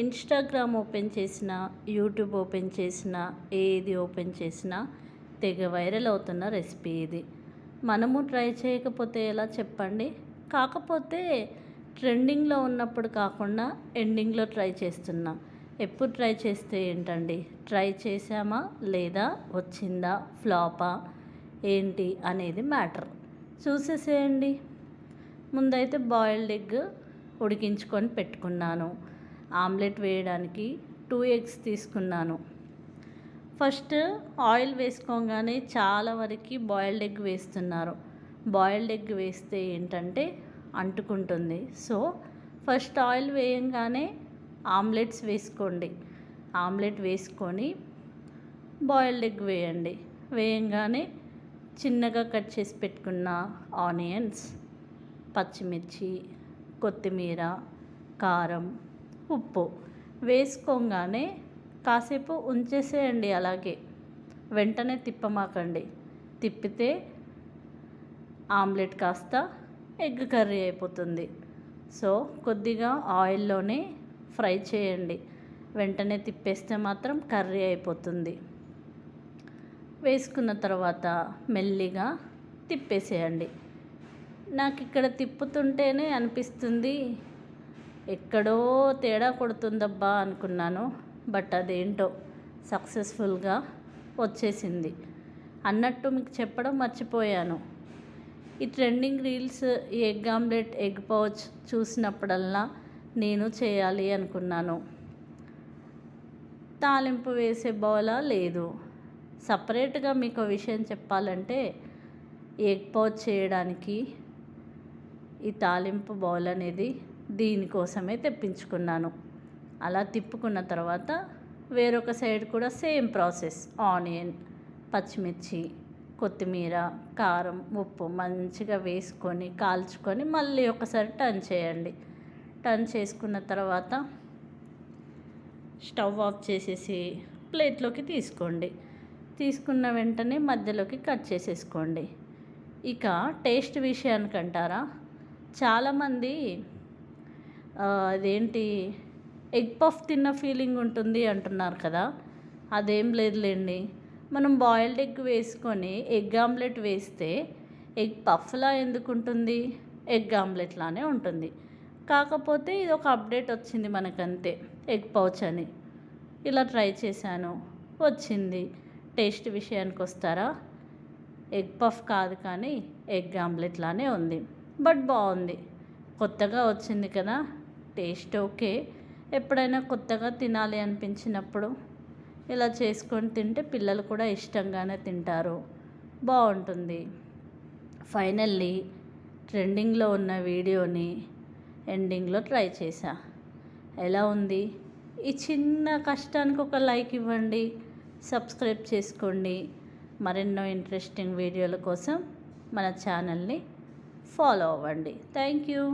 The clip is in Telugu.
ఇన్స్టాగ్రామ్ ఓపెన్ చేసిన యూట్యూబ్ ఓపెన్ చేసిన ఏది ఓపెన్ చేసినా తెగ వైరల్ అవుతున్న రెసిపీ ఇది. మనము ట్రై చేయకపోతే ఎలా చెప్పండి? కాకపోతే ట్రెండింగ్లో ఉన్నప్పుడు కాకుండా ఎండింగ్లో ట్రై చేస్తున్నా. ఎప్పుడు ట్రై చేస్తే ఏంటండి? ట్రై చేసామా లేదా? వచ్చిందా? ఫ్లాపా? ఏంటి? అనేది మ్యాటర్. చూసేసేయండి. ముందైతే బాయిల్డ్ ఎగ్ ఉడికించుకొని పెట్టుకున్నాను. ఆమ్లెట్ వేయడానికి టూ ఎగ్స్ తీసుకున్నాను. ఫస్ట్ ఆయిల్ వేసుకోగానే చాలా వరకు బాయిల్డ్ ఎగ్ వేస్తున్నారు. బాయిల్డ్ ఎగ్ వేస్తే ఏంటంటే అంటుకుంటుంది. సో ఫస్ట్ ఆయిల్ వేయంగానే ఆమ్లెట్స్ వేసుకోండి. ఆమ్లెట్ వేసుకొని బాయిల్డ్ ఎగ్ వేయండి. వేయంగానే చిన్నగా కట్ చేసి పెట్టుకున్న ఆనియన్స్ పచ్చిమిర్చి కొత్తిమీర కారం ఉప్పు వేసుకోగానే కాసేపు ఉంచేసేయండి అలాగే. వెంటనే తిప్పమాకండి. తిప్పితే ఆమ్లెట్ కాస్త ఎగ్ కర్రీ అయిపోతుంది. సో కొద్దిగా ఆయిల్లోనే ఫ్రై చేయండి. వెంటనే తిప్పేస్తే మాత్రం కర్రీ అయిపోతుంది. వేసుకున్న తర్వాత మెల్లిగా తిప్పేసేయండి. నాకు ఇక్కడ తిప్పుతుంటేనే అనిపిస్తుంది ఎక్కడో తేడా కొడుతుందబ్బా అనుకున్నాను బట్ అదేంటో సక్సెస్ఫుల్గా వచ్చేసింది. అన్నట్టు మీకు చెప్పడం మర్చిపోయాను. ఈ ట్రెండింగ్ రీల్స్ ఈ ఎగ్ ఆమ్లెట్ ఎగ్ పౌచ్ చూసినప్పుడల్లా నేను చేయాలి అనుకున్నాను. తాలింపు వేసే బౌలా లేదు. సపరేట్గా మీకు విషయం చెప్పాలంటే ఎగ్ పౌచ్ చేయడానికి ఈ తాలింపు బౌల్ అనేది దీనికోసమే తెప్పించుకున్నాను. అలా తిప్పుకున్న తర్వాత వేరొక సైడ్ కూడా సేమ్ ప్రాసెస్. ఆనియన్ పచ్చిమిర్చి కొత్తిమీర కారం ఉప్పు మంచిగా వేసుకొని కాల్చుకొని మళ్ళీ ఒకసారి టర్న్ చేయండి. టర్న్ చేసుకున్న తర్వాత స్టవ్ ఆఫ్ చేసేసి ప్లేట్లోకి తీసుకోండి. తీసుకున్న వెంటనే మధ్యలోకి కట్ చేసేసుకోండి. ఇక టేస్ట్ విషయానికంటారా? చాలామంది అదేంటి ఎగ్ పఫ్ తిన్న ఫీలింగ్ ఉంటుంది అంటున్నారు కదా. అదేం లేదులేండి. మనం బాయిల్డ్ ఎగ్ వేసుకొని ఎగ్ ఆమ్లెట్ వేస్తే ఎగ్ పఫ్లా ఎందుకు ఉంటుంది? ఎగ్ ఆమ్లెట్లానే ఉంటుంది. కాకపోతే ఇది ఒక అప్డేట్ వచ్చింది మనకంతే ఎగ్ పౌచ్ అని. ఇలా ట్రై చేశాను వచ్చింది. టేస్ట్ విషయానికి వస్తారా? ఎగ్ పఫ్ కాదు కానీ ఎగ్ ఆమ్లెట్లానే ఉంది. బట్ బాగుంది. కొత్తగా వచ్చింది కదా. Taste okay. ఎప్పుడైనా కొత్తగా తినాలి అనిపించినప్పుడు ఇలా చేసుకొని తింటే పిల్లలు కూడా ఇష్టంగానే తింటారు. బాగుంటుంది ఫైనల్లీ ట్రెండింగ్లో ఉన్న వీడియోని ఎండింగ్లో ట్రై చేశా. ఎలా ఉంది? ఈ చిన్న కష్టానికి ఒక లైక్ ఇవ్వండి. సబ్స్క్రైబ్ చేసుకోండి. మరెన్నో ఇంట్రెస్టింగ్ వీడియోల కోసం మన ఛానల్ని ఫాలో అవ్వండి. Thank you.